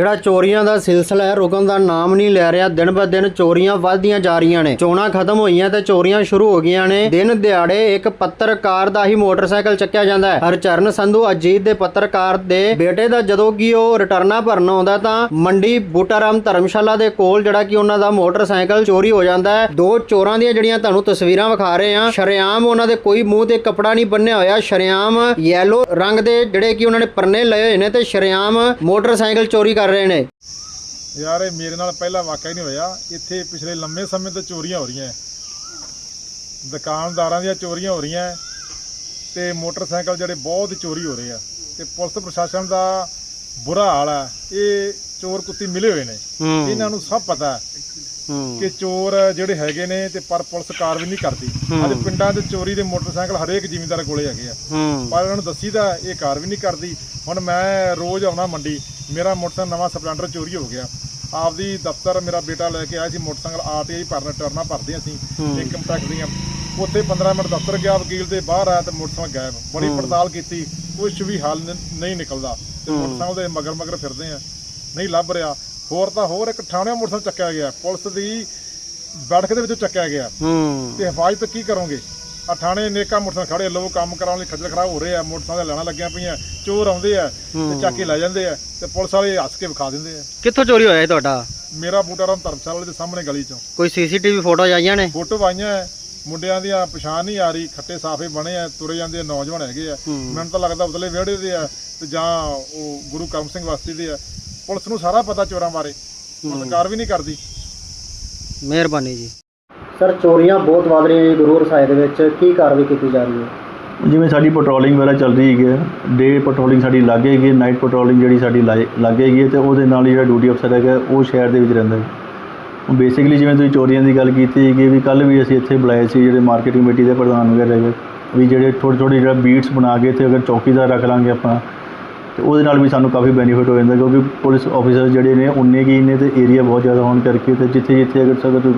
ਜਿਹੜਾ ਚੋਰੀਆਂ ਦਾ ਸਿਲਸਿਲਾ ਹੈ, ਰੁਕਣ ਦਾ ਨਾਮ ਨਹੀਂ ਲੈ ਰਿਹਾ। ਦਿਨ ਬ ਦਿਨ ਚੋਰੀਆਂ ਵੱਧਦੀਆਂ ਜਾ ਰਹੀਆਂ ਨੇ। ਚੋਣਾਂ ਖਤਮ ਹੋਈਆਂ ਤੇ ਚੋਰੀਆਂ ਸ਼ੁਰੂ ਹੋ ਗਈਆਂ ਨੇ। ਦਿਨ ਦਿਹਾੜੇ ਇੱਕ ਪੱਤਰਕਾਰ ਦਾ ਹੀ ਮੋਟਰਸਾਈਕਲ ਚੱਕਿਆ ਜਾਂਦਾ ਹੈ। ਹਰਚਰਨ ਸੰਧੂ ਅਜੀਤ ਦੇ ਪੱਤਰਕਾਰ ਦੇ ਬੇਟੇ ਦਾ ਜਦੋਂ ਕਿ ਉਹ ਰਿਟਰਨਾ ਭਰਨ ਆਉਂਦਾ ਤਾਂ ਮੰਡੀ ਬੂਟਾਰਾਮ ਧਰਮਸ਼ਾਲਾ ਦੇ ਕੋਲ ਜਿਹੜਾ ਕਿ ਉਹਨਾਂ ਦਾ ਮੋਟਰਸਾਈਕਲ ਚੋਰੀ ਹੋ ਜਾਂਦਾ ਹੈ। ਦੋ ਚੋਰਾਂ ਦੀਆਂ ਜਿਹੜੀਆਂ ਤੁਹਾਨੂੰ ਤਸਵੀਰਾਂ ਵਿਖਾ ਰਹੇ ਆ ਸ਼ਰੇਆਮ ਉਹਨਾਂ ਦੇ ਕੋਈ ਮੂੰਹ ਤੇ ਕਪੜਾ ਨਹੀਂ ਬੰਨਿਆ ਹੋਇਆ। ਸ਼ਰੇਆਮ ਯੈਲੋ ਰੰਗ ਦੇ ਜਿਹੜੇ ਕਿ ਉਹਨਾਂ ਨੇ ਪਰਨੇ ਲਏ ਹੋਏ ਨੇ ਤੇ ਸ਼ਰੇਆਮ ਮੋਟਰਸਾਈਕਲ ਚੋਰੀ ਕਰ ਰਹੇ ਨੇ। ਯਾਰ ਇਹ ਮੇਰੇ ਨਾਲ ਪਹਿਲਾ ਵਾਕਿਆ ਹੀ ਨਹੀਂ ਹੋਇਆ। ਇੱਥੇ ਪਿਛਲੇ ਲੰਮੇ ਸਮੇਂ ਤੋਂ ਚੋਰੀਆਂ ਹੋ ਰਹੀਆਂ। ਦੁਕਾਨਦਾਰਾਂ ਦੀਆਂ ਚੋਰੀਆਂ ਹੋ ਰਹੀਆਂ। ਤੇ ਮੋਟਰਸਾਈਕਲ ਜਿਹੜੇ ਬਹੁਤ ਚੋਰੀ ਹੋ ਰਹੇ ਆ। ਤੇ ਪੁਲਿਸ ਪ੍ਰਸ਼ਾਸਨ ਦਾ ਬੁਰਾ ਹਾਲ ਹੈ ਇਹ ਚੋਰ ਕੁੱਤੀ ਮਿਲੇ ਹੋਏ ਨੇ। ਇਹਨਾਂ ਨੂੰ ਸਭ ਪਤਾ। ਕਿ ਚੋਰ ਜਿਹੜੇ ਹੈਗੇ ਨੇ ਤੇ ਪਰ ਪੁਲਿਸ ਕਾਰਵਾਈ ਨਹੀਂ ਕਰਦੀ। ਅੱਜ ਪਿੰਡਾਂ 'ਚ ਚੋਰੀ ਦੇ ਮੋਟਰਸਾਈਕਲ ਹਰੇਕ ਜ਼ਿਮੀਂਦਾਰ ਕੋਲੇ ਹੈਗੇ ਆ। ਪਰ ਇਹਨਾਂ ਨੂੰ ਦੱਸੀਦਾ ਇਹ ਕਾਰਵਾਈ ਨਹੀਂ ਕਰਦੀ। ਹੁਣ ਮੈਂ ਰੋਜ਼ ਆਉਣਾ ਮੰਡੀ। ਮੇਰਾ ਮੋਟਰਸਾਈਕਲ ਨਵਾਂ ਸਪਲੈਂਡਰ ਚੋਰੀ ਹੋ ਗਿਆ। ਆਪਦੀ ਦਫ਼ਤਰ ਮੇਰਾ ਬੇਟਾ ਲੈ ਕੇ ਆਇਆ ਸੀ ਮੋਟਰਸਾਈਕਲ ਆਰਟੀਆਈ ਭਰਨ ਟਰਨਾ ਭਰਦੇ ਅਸੀਂ। ਇਨਕਮ ਟੈਕਸ ਦੀਆਂ। ਉੱਥੇ 15 ਮਿੰਟ ਦਫ਼ਤਰ ਗਿਆ ਵਕੀਲ ਤੇ ਬਾਹਰ ਆਇਆ ਤੇ ਮੋਟਰਸਾਈਕਲ ਗਾਇਬ। ਬੜੀ ਪੜਤਾਲ ਕੀਤੀ। ਕੁਝ ਵੀ ਹੱਲ ਨਹੀਂ ਨਿਕਲਦਾ। ਤੇ ਮੋਟਰਸਾਈਕਲ ਦੇ ਮਗਰ ਮਗਰ ਫਿਰਦੇ ਆ। ਨਹੀਂ ਲੱਭ ਰਿਹਾ। ਹੋਰ ਤਾਂ ਹੋਰ ਇੱਕ ਠਾਣਿਆ ਮੋਟਰਸਾਈਕਲ ਚੱਕਿਆ ਗਿਆ। ਪੁਲਿਸ ਦੀ ਬੈਠਕ ਦੇ ਵਿੱਚੋਂ ਚੱਕਿਆ ਗਿਆ। ਹੂੰ। ਤੇ ਹਿਫਾਜ਼ਤ ਕੀ ਕਰੋਗੇ? ਆ ਥਾਣੇ ਨੇਕਾ ਮੋਟਰਸਾਈਕਲ ਖੜੇ ਲੋਕ ਕੰਮ ਕਰਾਉਣ ਲਈ ਖੱਜਲ ਖਰਾਬ ਹੋ ਰਹੇ ਆ ਮੋਟਰਸਾਈਕਲ ਲੈਣਾ ਲੱਗੀਆਂ ਪਈਆਂ ਚੋਰ ਆਉਂਦੇ ਆ ਤੇ ਚੱਕ ਕੇ ਲੈ ਜਾਂਦੇ ਆ ਤੇ ਪੁਲਿਸ ਵਾਲੇ ਹੱਸ ਕੇ ਵਿਖਾ ਦਿੰਦੇ ਆ। ਕਿੱਥੋਂ ਚੋਰੀ ਹੋਇਆ ਇਹ ਤੁਹਾਡਾ? ਮੇਰਾ ਬੂਟਾਰਾਮ ਧਰਮਸ਼ਾਲਾ ਵਾਲੇ ਦੇ ਸਾਹਮਣੇ ਗਲੀ ਚੋਂ। ਕੋਈ ਸੀਸੀਟੀਵੀ ਫੋਟੋ ਆਈਆਂ ਨੇ? ਫੋਟੋ ਆਈਆਂ ਹੈ, ਮੁੰਡਿਆਂ ਦੀਆਂ ਪਛਾਣ ਨਹੀਂ ਆ ਰਹੀ ਖੱਟੇ ਸਾਫੇ ਬਣੇ ਆ ਤੁਰੇ ਜਾਂਦੇ ਆ, ਨੌਜਵਾਨ ਹੈਗੇ ਆ। ਮੈਨੂੰ ਤਾਂ ਲੱਗਦਾ ਉਤਲੇ ਵਿਹੜੇ ਦੇ ਆ ਤੇ ਜਾਂ ਉਹ ਗੁਰੂ ਕਰਮ ਸਿੰਘ ਵਾਸਤੀ ਦੇ ਆ। ਪੁਲਿਸ ਨੂੰ ਸਾਰਾ ਪਤਾ ਚੋਰਾਂ ਬਾਰੇ। ਪੁਲਿਸ ਕਾਰਵਾਈ ਨਹੀਂ ਕਰਦੀ। ਮਿਹਰਬਾਨੀ ਜੀ। ਸਰ ਚੋਰੀਆਂ ਬਹੁਤ ਵੱਧ ਰਹੀਆਂ ਜੀ ਗੁਰੂ ਰਸਾਏ ਦੇ ਵਿੱਚ। ਕੀ ਕਾਰਵਾਈ ਕੀਤੀ ਜਾ ਰਹੀ ਹੈ? ਜਿਵੇਂ ਸਾਡੀ ਪੈਟਰੋਲਿੰਗ ਵਗੈਰਾ ਚੱਲ ਰਹੀ ਹੈਗੀ ਡੇ ਪੈਟਰੋਲਿੰਗ ਸਾਡੀ ਲੱਗ ਹੈਗੀ ਨਾਈਟ ਪੈਟਰੋਲਿੰਗ ਜਿਹੜੀ ਸਾਡੀ ਲੱਗ ਹੈਗੀ ਹੈ ਤੇ ਉਹਦੇ ਨਾਲ ਜਿਹੜਾ ਡਿਊਟੀ ਅਫਸਰ ਹੈਗਾ ਉਹ ਸ਼ਹਿਰ ਦੇ ਵਿੱਚ ਰਹਿੰਦਾ ਹੈ। ਬੇਸਿਕਲੀ ਜਿਵੇਂ ਤੁਸੀਂ ਚੋਰੀਆਂ ਦੀ ਗੱਲ ਕੀਤੀ ਹੈਗੀ ਵੀ ਕੱਲ ਵੀ ਅਸੀਂ ਇੱਥੇ ਬੁਲਾਏ ਸੀ ਜਿਹੜੇ ਮਾਰਕੀਟ ਕਮੇਟੀ ਦੇ ਪ੍ਰਧਾਨ ਵਗੈਰਾ ਹੈਗੇ ਵੀ ਜਿਹੜੇ ਥੋੜ੍ਹੇ ਥੋੜ੍ਹੇ ਜਿਹੜਾ ਬੀਟਸ ਬਣਾ ਕੇ ਇੱਥੇ ਅਗਰ ਚੌਕੀਦਾਰ ਰੱਖ ਲਾਂਗੇ ਆਪਾਂ ਤੇ ਉਹਦੇ ਨਾਲ ਵੀ ਸਾਨੂੰ ਕਾਫੀ ਬੈਨੀਫਿਟ ਹੋ ਜਾਂਦਾ ਕਿਉਂਕਿ ਪੁਲਿਸ ਆਫੀਸਰ ਜਿਹੜੇ ਨੇ ਉਨੇ ਕੀ ਨੇ ਤੇ ਏਰੀਆ ਬਹੁਤ ਜ਼ਿਆਦਾ ਹੋਣ ਕਰਕੇ ਤੇ ਜਿੱਥੇ ਜਿੱਥੇ ਅਗਰ ਸਗਰ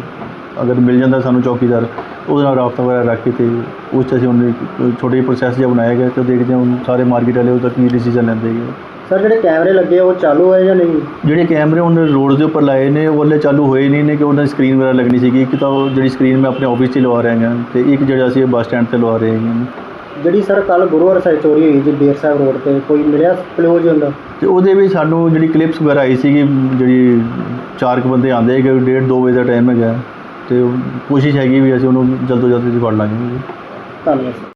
ਅਗਰ ਮਿਲ ਜਾਂਦਾ ਸਾਨੂੰ ਚੌਕੀਦਾਰ ਉਹਦੇ ਨਾਲ ਰਾਬਤਾ ਵਗੈਰਾ ਰੱਖ ਕੇ ਤੇ ਉਸ 'ਚ ਅਸੀਂ ਉਹਨੇ ਛੋਟੀ ਪ੍ਰੋਸੈਸ ਜਿਹਾ ਬਣਾਇਆ ਗਿਆ ਤੇ ਦੇਖਦੇ ਹਾਂ ਸਾਰੇ ਮਾਰਕੀਟ ਵਾਲੇ ਉਹਦਾ ਕੀ ਡਿਸੀਜਨ ਲੈਂਦੇ ਹੈਗੇ। ਸਰ ਜਿਹੜੇ ਕੈਮਰੇ ਲੱਗੇ ਉਹ ਚਾਲੂ ਹੋਏ ਜਾਂ ਨਹੀਂ? ਜਿਹੜੇ ਕੈਮਰੇ ਉਹਨੇ ਰੋਡ ਦੇ ਉੱਪਰ ਲਾਏ ਨੇ ਉਹ ਵਾਲੇ ਚਾਲੂ ਹੋਏ ਨਹੀਂ ਨੇ ਕਿ ਉਹਨਾਂ ਦੀ ਸਕਰੀਨ ਵਗੈਰਾ ਲੱਗਣੀ ਸੀਗੀ। ਇੱਕ ਤਾਂ ਉਹ ਜਿਹੜੀ ਸਕਰੀਨ ਮੈਂ ਆਪਣੇ ਆਫਿਸ 'ਚ ਲਵਾ ਰਿਹਾ ਹਾਂ ਤੇ ਇੱਕ ਜਿਹੜਾ ਅਸੀਂ ਬੱਸ ਸਟੈਂਡ ਤੇ ਲਵਾ ਰਹੇ ਹਾਂ ਜਿਹੜੀ ਸਰ ਕੱਲ ਗੁਰੂ ਰਸਾਏ ਚੋਰੀ ਹੋਈ ਜੀ ਬੇਰ ਸਾਹਿਬ ਰੋਡ ਤੇ ਕੋਈ ਮਿਲਿਆ ਕਲੋਜ ਹੁੰਦਾ? ਤੇ ਉਹਦੇ ਵਿੱਚ ਸਾਨੂੰ ਜਿਹੜੀ ਕਲਿੱਪਸ ਵਗੈਰਾ ਆਈ ਸੀਗੀ ਜਿਹੜੀ ਚਾਰ ਕੁ ਬੰਦੇ ਆਂਦੇ ਹੈਗੇ ਡੇਢ ਦੋ ਵਜੇ ਦਾ ਟਾਈਮ ਹੈਗਾ। ਤੇ ਕੋਸ਼ਿਸ਼ ਹੈਗੀ ਵੀ ਅਸੀਂ ਉਹਨੂੰ ਜਲਦ ਤੋਂ ਜਲਦ ਫੜ ਲਾਂਗੇ। ਧੰਨਵਾਦ।